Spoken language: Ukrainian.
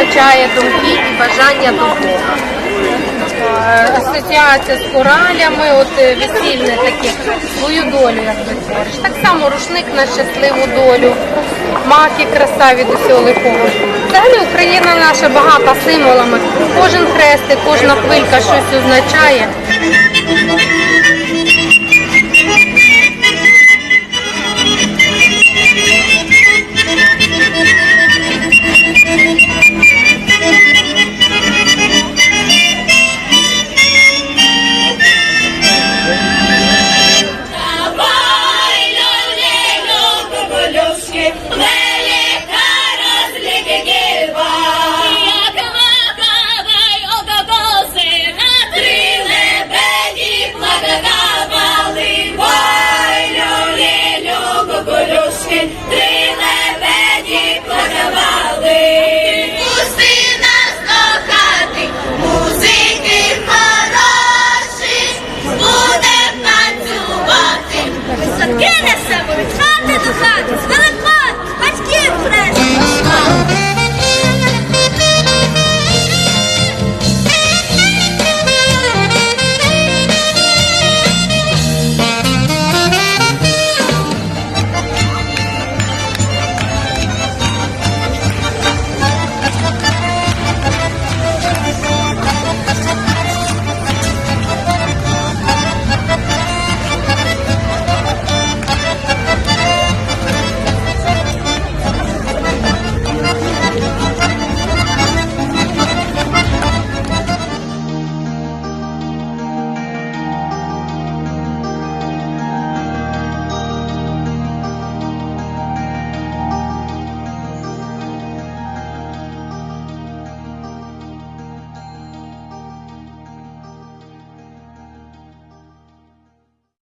Означає думки і бажання до Бога. Е, Асоціація з коралями, от е, весільне таке, свою долю як би твориш. Так само рушник на щасливу долю, маки краса від усього лихого. Взагалі Україна наша багата символами. Кожен хрестик, кожна хвилька щось означає.